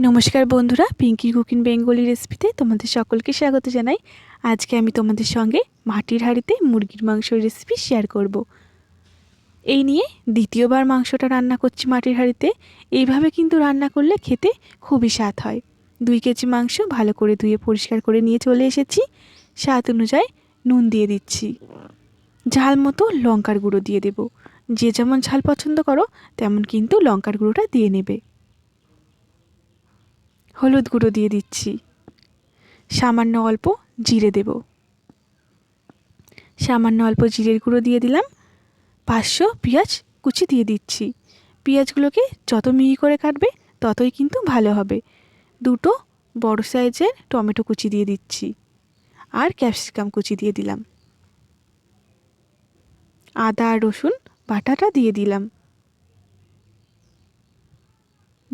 নমস্কার বন্ধুরা Pinki cooking Bengali রেসিপিতে তোমাদের সকলকে স্বাগত জানাই। আজকে আমি তোমাদের সঙ্গে মাটির হাঁড়িতে মুরগির মাংসের রেসিপি শেয়ার করব। এই নিয়ে দ্বিতীয়বার মাংসটা রান্না করছি মাটির হাঁড়িতে। এইভাবে কিন্তু রান্না করলে খেতে খুবই স্বাদ হয়। দুই কেজি মাংস ভালো করে ধুয়ে পরিষ্কার করে নিয়ে চলে এসেছি। স্বাদ অনুযায়ী নুন দিয়ে দিচ্ছি। ঝাল মতো লঙ্কার গুঁড়ো দিয়ে দেব। যে যেমন ঝাল পছন্দ করো, তেমন কিন্তু লঙ্কার গুঁড়োটা দিয়ে নেবে। হলুদ গুঁড়ো দিয়ে দিচ্ছি। সামান্য অল্প জিরে দেব। সামান্য অল্প জিরের গুঁড়ো দিয়ে দিলাম। পাঁচশো পেঁয়াজ কুচি দিয়ে দিচ্ছি। পেঁয়াজগুলোকে যত মিহি করে কাটবে ততই কিন্তু ভালো হবে। দুটো বড় সাইজের টমেটো কুচি দিয়ে দিচ্ছি। আর ক্যাপসিকাম কুচি দিয়ে দিলাম। আদা আর রসুন, বাটাটা দিয়ে দিলাম।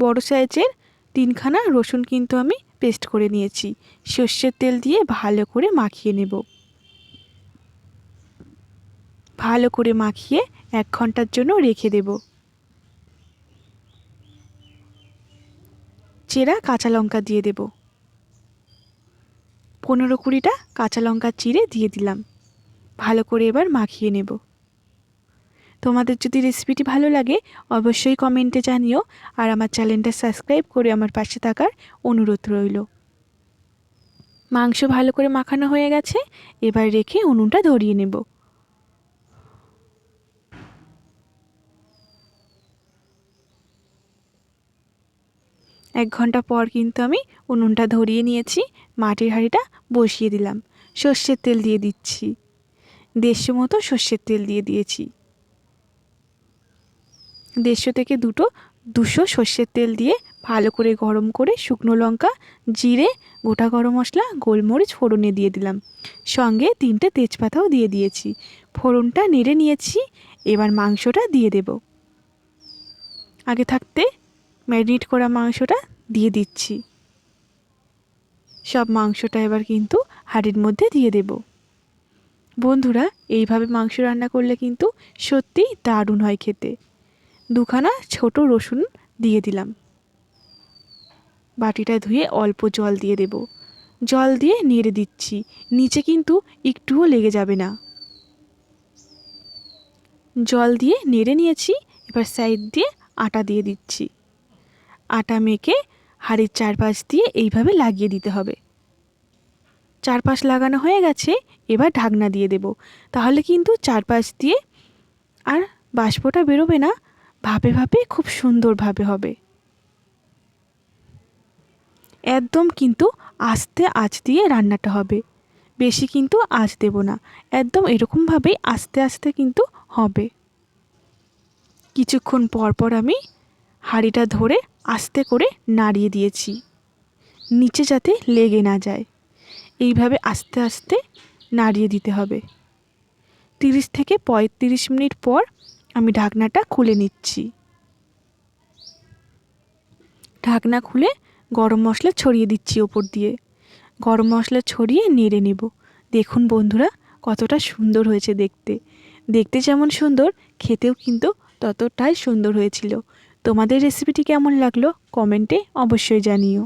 বড় সাইজের তিনখানা রসুন কিন্তু আমি পেস্ট করে নিয়েছি। সর্ষের তেল দিয়ে ভালো করে মাখিয়ে নেব। ভালো করে মাখিয়ে এক ঘণ্টার জন্য রেখে দেব। চেরা কাঁচা লঙ্কা দিয়ে দেব। পনেরো কুড়িটা কাঁচা লঙ্কা চিড়ে দিয়ে দিলাম। ভালো করে এবার মাখিয়ে নেব। তোমাদের যদি রেসিপিটি ভালো লাগে, অবশ্যই কমেন্টে জানিও। আর আমার চ্যানেলটা সাবস্ক্রাইব করে আমার পাশে থাকার অনুরোধ রইল। মাংস ভালো করে মাখানো হয়ে গেছে, এবার রেখে উনুনটা ধরিয়ে নেব। এক ঘণ্টা পর কিন্তু আমি উনুনটা ধরিয়ে নিয়েছি, মাটির হাঁড়িটা বসিয়ে দিলাম। সর্ষের তেল দিয়ে দিচ্ছি। দেড়শো মতো সর্ষের তেল দিয়ে দিয়েছি। দেড়শো থেকে দুটো, দুশো সর্ষের তেল দিয়ে ভালো করে গরম করে শুকনো লঙ্কা, জিরে, গোটা গরম মশলা, গোলমরিচ ফোড়নে দিয়ে দিলাম। সঙ্গে তিনটে তেজপাতাও দিয়ে দিয়েছি। ফোড়নটা নেড়ে নিয়েছি, এবার মাংসটা দিয়ে দেব। আগে থাকতে ম্যারিনেট করা মাংসটা দিয়ে দিচ্ছি। সব মাংসটা এবার কিন্তু হাঁড়ির মধ্যে দিয়ে দেব। বন্ধুরা, এইভাবে মাংস রান্না করলে কিন্তু সত্যিই দারুণ হয় খেতে। দুখানা ছোট রসুন দিয়ে দিলাম। বাটিটা ধুয়ে অল্প জল দিয়ে দেব। জল দিয়ে নেড়ে দিচ্ছি। নিচে কিন্তু একটুও লেগে যাবে না। জল দিয়ে নেড়ে নিয়েছি। এবার সাইড দিয়ে আটা দিয়ে দিচ্ছি। আটা মেখে হাড়ির চারপাশ দিয়ে এইভাবে লাগিয়ে দিতে হবে। চারপাশ লাগানো হয়ে গেছে। এবার ঢাকনা দিয়ে দেব। তাহলে কিন্তু চারপাশ দিয়ে আর বাষ্পটা বেরোবে না। ভাবে ভাবে খুব সুন্দরভাবে হবে। একদম কিন্তু আস্তে আঁচ দিয়ে রান্নাটা হবে। বেশি কিন্তু আঁচ দেব না। একদম এরকমভাবেই আস্তে আস্তে কিন্তু হবে। কিছুক্ষণ পর পর আমি হাঁড়িটা ধরে আস্তে করে নাড়িয়ে দিয়েছি। নিচে যাতে লেগে না যায়। এইভাবে আস্তে আস্তে নাড়িয়ে দিতে হবে। তিরিশ থেকে পঁয়ত্রিশ মিনিট পর আমি ঢাকনাটা খুলে নিচ্ছি। ঢাকনা খুলে গরম মশলা ছড়িয়ে দিচ্ছি ওপর দিয়ে। গরম মশলা ছড়িয়ে নেড়ে নেব। দেখুন বন্ধুরা, কতটা সুন্দর হয়েছে দেখতে। দেখতে যেমন সুন্দর, খেতেও কিন্তু ততটাই সুন্দর হয়েছিল। তোমাদের রেসিপিটি কেমন লাগল? কমেন্টে অবশ্যই জানিও।